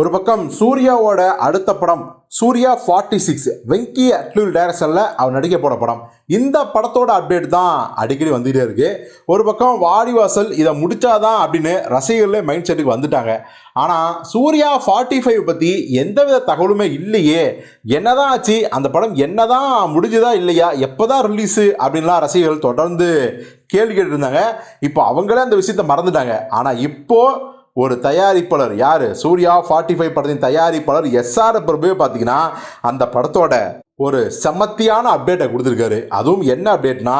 ஒரு பக்கம் சூர்யாவோட அடுத்த படம் சூர்யா ஃபார்ட்டி சிக்ஸ் வெங்கி அட்லூல் டைரக்ஷனில் அவர் நடிக்க போகிற படம். இந்த படத்தோட அப்டேட் தான் அடிக்கடி வந்துகிட்டே இருக்கு. ஒரு பக்கம் வாடிவாசல் இதை முடிச்சாதான் அப்படின்னு ரசிகர்களே மைண்ட் செட்டுக்கு வந்துட்டாங்க. ஆனால் சூர்யா ஃபார்ட்டி ஃபைவ் பற்றி எந்தவித தகவலுமே இல்லையே. என்னதான் ஆச்சு? அந்த படம் என்னதான் முடிஞ்சுதா இல்லையா? எப்போ தான் ரிலீஸு அப்படின்லாம் ரசிகர்கள் தொடர்ந்து கேள்வி கேட்டுருந்தாங்க இப்போ அவங்களே அந்த விஷயத்த மறந்துட்டாங்க. ஆனால் இப்போது ஒரு தயாரிப்பாளர் யார்? சூர்யா ஃபார்ட்டி ஃபைவ் படத்தின் தயாரிப்பாளர் எஸ்ஆர் பிரபு பார்த்தீங்கன்னா அந்த படத்தோட ஒரு செம்மத்தியான அப்டேட்டை கொடுத்துருக்காரு. அதுவும் என்ன அப்டேட்னா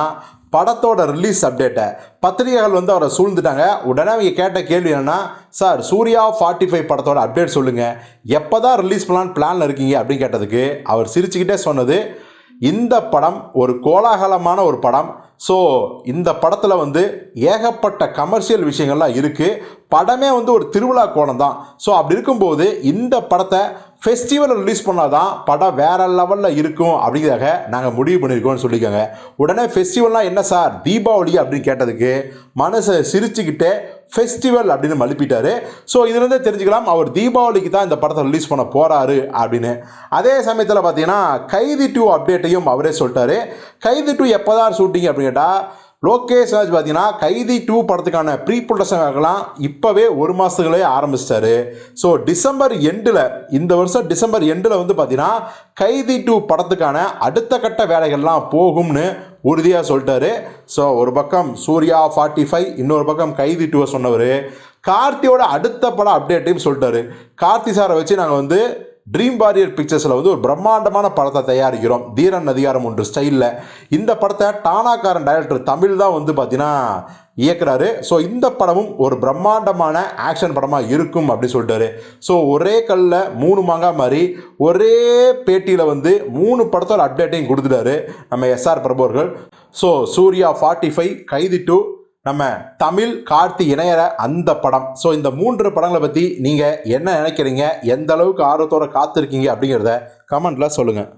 படத்தோட ரிலீஸ் அப்டேட்டை பத்திரிகைகள் வந்து அவரை சூழ்ந்துட்டாங்க. உடனே அவங்க கேட்ட கேள்வி என்னென்னா சார் சூர்யா ஃபார்ட்டி ஃபைவ் படத்தோட அப்டேட் சொல்லுங்கள் எப்போ தான் ரிலீஸ் பண்ணலான்னு பிளானில் இருக்கீங்க? அப்படின்னு கேட்டதுக்கு அவர் சிரிச்சுக்கிட்டே சொன்னது இந்த படம் ஒரு கோலாகலமான ஒரு படம். ஸோ இந்த படத்தில் வந்து ஏகப்பட்ட கமர்ஷியல் விஷயங்கள்லாம் இருக்குது படமே வந்து ஒரு திருவிழா கோணம் தான் ஸோ அப்படி இருக்கும்போது இந்த படத்தை ஃபெஸ்டிவலை ரிலீஸ் பண்ணால் தான் படம் வேறு லெவலில் இருக்கும் அப்படிங்கிறத நாங்கள் முடிவு பண்ணியிருக்கோம்னு சொல்லிக்கோங்க. உடனே ஃபெஸ்டிவல்னால் என்ன சார்? தீபாவளி அப்படின்னு கேட்டதுக்கு மனசை சிரிச்சுக்கிட்டே ஃபெஸ்டிவல் அப்படின்னு மழுப்பிட்டார் ஸோ இதுலேருந்தே தெரிஞ்சுக்கலாம் அவர் தீபாவளிக்கு தான் இந்த படத்தை ரிலீஸ் பண்ண போகிறாரு அப்படின்னு. அதே சமயத்தில் பார்த்தீங்கன்னா கைதி டூ அப்டேட்டையும் அவரே சொல்லிட்டாரு. கைதி டூ எப்போ தான் ஷூட்டிங் அப்படின்னு கேட்டால் லோகேஷ் ராஜ் பார்த்தீங்கன்னா கைதி டூ படத்துக்கான ப்ரீ ப்ரொடக்ஷன் ஆகலாம் இப்போவே ஒரு மாதத்துகளே ஆரம்பிச்சிட்டாரு. ஸோ டிசம்பர் எண்டில் இந்த வருஷம் டிசம்பர் எண்டில் வந்து பார்த்தீங்கன்னா கைதி டூ படத்துக்கான அடுத்த கட்ட வேலைகள்லாம் போகும்னு உறுதியாக சொல்லிட்டாரு. ஸோ ஒரு பக்கம் சூர்யா ஃபார்ட்டி ஃபைவ் இன்னொரு பக்கம் கைதி டூவை சொன்னவர். கார்த்தியோட அடுத்த படம் அப்டேட்டையும் சொல்லிட்டாரு. கார்த்தி சாரை வச்சு நாங்கள் வந்து ட்ரீம் வாரியர் பிக்சர்ஸில் வந்து ஒரு பிரம்மாண்டமான படத்தை தயாரிக்கிறோம். தீரன் அதிகாரம் ஒன்று ஸ்டைலில் இந்த படத்தை டானாக்காரன் டைரக்டர் தமிழ் தான் வந்து பார்த்தீங்கன்னா இயக்குறாரு. ஸோ இந்த படமும் ஒரு பிரம்மாண்டமான ஆக்ஷன் படமாக இருக்கும் அப்படின்னு சொல்லிட்டாரு. ஸோ ஒரே கல்லில் மூணு மாங்காய் மாதிரி ஒரே பேட்டியில் வந்து மூணு படத்தோட அப்டேட்டையும் கொடுத்துட்டாரு நம்ம எஸ்ஆர் பிரபு அவர்கள் so Suriya forty five Kaithi two நம்ம தமிழ் கார்த்தி இணையற அந்த படம். ஸோ இந்த மூன்று படங்களை பற்றி நீங்கள் என்ன நினைக்கிறீங்க? எந்த அளவுக்கு ஆர்வத்தோட காத்திருக்கீங்க அப்படிங்கிறத கமெண்ட்டில் சொல்லுங்கள்